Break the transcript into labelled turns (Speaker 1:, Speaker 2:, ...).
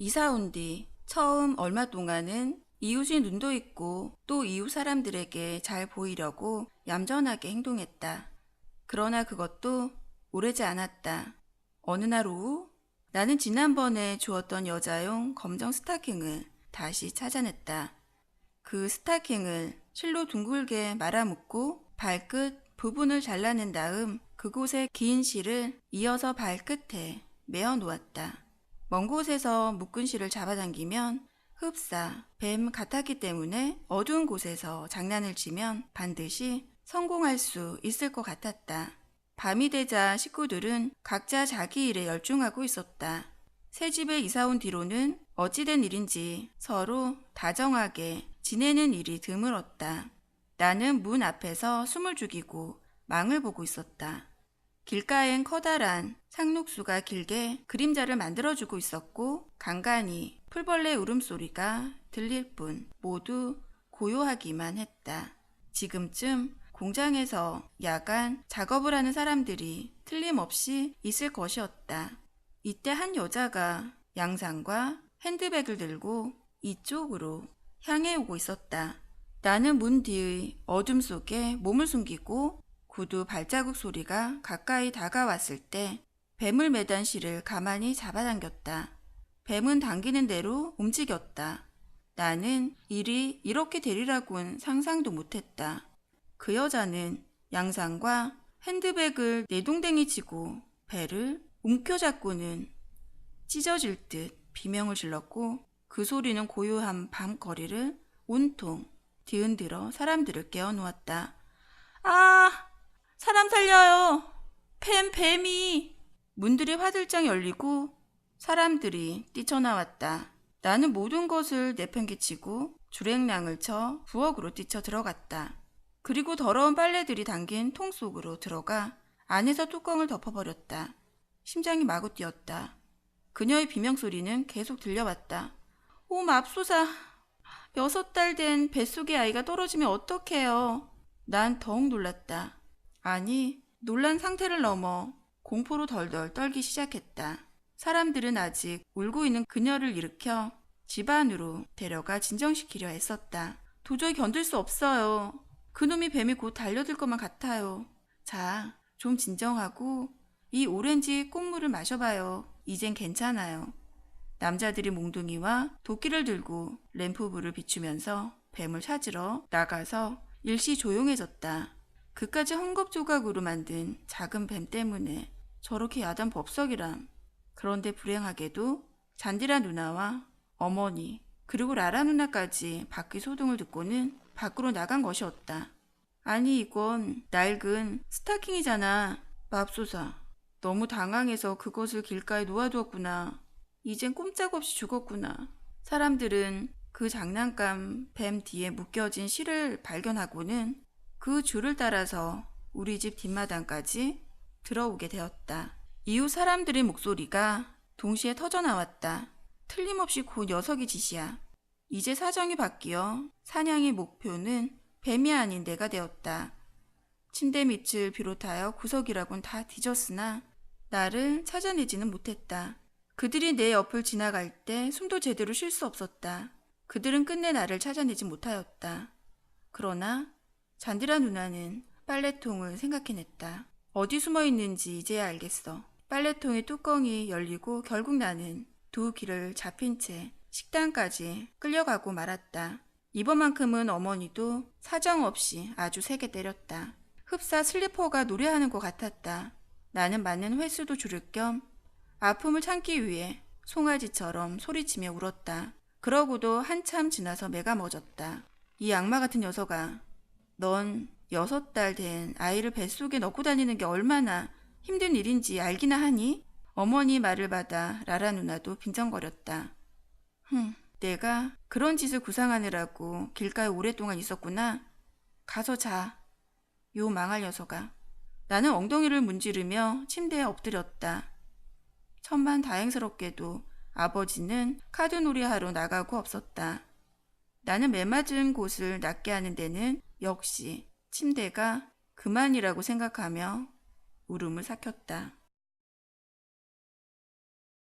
Speaker 1: 이사 온 뒤 처음 얼마 동안은 이웃이 눈도 있고 또 이웃 사람들에게 잘 보이려고 얌전하게 행동했다. 그러나 그것도 오래지 않았다. 어느 날 오후 나는 지난번에 주었던 여자용 검정 스타킹을 다시 찾아냈다. 그 스타킹을 실로 둥글게 말아묶고 발끝 부분을 잘라낸 다음 그곳에 긴 실을 이어서 발끝에 메어 놓았다. 먼 곳에서 묶은 실을 잡아당기면 흡사, 뱀 같았기 때문에 어두운 곳에서 장난을 치면 반드시 성공할 수 있을 것 같았다. 밤이 되자 식구들은 각자 자기 일에 열중하고 있었다. 새 집에 이사 온 뒤로는 어찌된 일인지 서로 다정하게 지내는 일이 드물었다. 나는 문 앞에서 숨을 죽이고 망을 보고 있었다. 길가엔 커다란 상록수가 길게 그림자를 만들어주고 있었고 간간히 풀벌레 울음소리가 들릴 뿐 모두 고요하기만 했다. 지금쯤 공장에서 야간 작업을 하는 사람들이 틀림없이 있을 것이었다. 이때 한 여자가 양상과 핸드백을 들고 이쪽으로 향해 오고 있었다. 나는 문 뒤의 어둠 속에 몸을 숨기고 구두 발자국 소리가 가까이 다가왔을 때 뱀을 매단 실을 가만히 잡아당겼다. 뱀은 당기는 대로 움직였다. 나는 일이 이렇게 되리라고는 상상도 못했다. 그 여자는 양상과 핸드백을 내동댕이 치고 배를 움켜잡고는 찢어질 듯 비명을 질렀고 그 소리는 고요한 밤 거리를 온통 뒤흔들어 사람들을 깨워놓았다. 아! 사람 살려요! 뱀, 뱀이! 문들이 화들짝 열리고 사람들이 뛰쳐나왔다. 나는 모든 것을 내팽개치고 주랭랑을 쳐 부엌으로 뛰쳐 들어갔다. 그리고 더러운 빨래들이 담긴 통 속으로 들어가 안에서 뚜껑을 덮어버렸다. 심장이 마구 뛰었다. 그녀의 비명소리는 계속 들려왔다. 오, 맙소사. 여섯 달 된 뱃속의 아이가 떨어지면 어떡해요. 난 더욱 놀랐다. 아니, 놀란 상태를 넘어 공포로 덜덜 떨기 시작했다. 사람들은 아직 울고 있는 그녀를 일으켜 집 안으로 데려가 진정시키려 애썼다. 도저히 견딜 수 없어요. 그놈이 뱀이 곧 달려들 것만 같아요. 자, 좀 진정하고 이 오렌지 꽃물을 마셔봐요. 이젠 괜찮아요. 남자들이 몽둥이와 도끼를 들고 램프불을 비추면서 뱀을 찾으러 나가서 일시 조용해졌다. 그까지 헝겊 조각으로 만든 작은 뱀 때문에 저렇게 야단 법석이람. 그런데 불행하게도 잔디라 누나와 어머니 그리고 라라 누나까지 바퀴 소동을 듣고는 밖으로 나간 것이었다. 아니 이건 낡은 스타킹이잖아. 맙소사. 너무 당황해서 그것을 길가에 놓아두었구나. 이젠 꼼짝없이 죽었구나. 사람들은 그 장난감 뱀 뒤에 묶여진 실을 발견하고는 그 줄을 따라서 우리 집 뒷마당까지 들어오게 되었다. 이웃 사람들의 목소리가 동시에 터져 나왔다. 틀림없이 그 녀석이 짓이야. 이제 사정이 바뀌어 사냥의 목표는 뱀이 아닌 내가 되었다. 침대 밑을 비롯하여 구석이라곤 다 뒤졌으나 나를 찾아내지는 못했다. 그들이 내 옆을 지나갈 때 숨도 제대로 쉴 수 없었다. 그들은 끝내 나를 찾아내지 못하였다. 그러나 잔디라 누나는 빨래통을 생각해냈다. 어디 숨어 있는지 이제야 알겠어. 빨래통의 뚜껑이 열리고 결국 나는 두 길을 잡힌 채 식당까지 끌려가고 말았다. 이번만큼은 어머니도 사정없이 아주 세게 때렸다. 흡사 슬리퍼가 노래하는 것 같았다. 나는 맞는 횟수도 줄일 겸 아픔을 참기 위해 송아지처럼 소리치며 울었다. 그러고도 한참 지나서 매가 멎었다. 이 악마 같은 녀석아, 넌 여섯 달 된 아이를 뱃속에 넣고 다니는 게 얼마나 힘든 일인지 알기나 하니? 어머니 말을 받아 라라 누나도 빈정거렸다. 흠, 내가 그런 짓을 구상하느라고 길가에 오랫동안 있었구나. 가서 자. 요 망할 녀석아. 나는 엉덩이를 문지르며 침대에 엎드렸다. 천만 다행스럽게도 아버지는 카드놀이 하러 나가고 없었다. 나는 매맞은 곳을 낫게 하는 데는 역시 침대가 그만이라고 생각하며 울음을 삭혔다.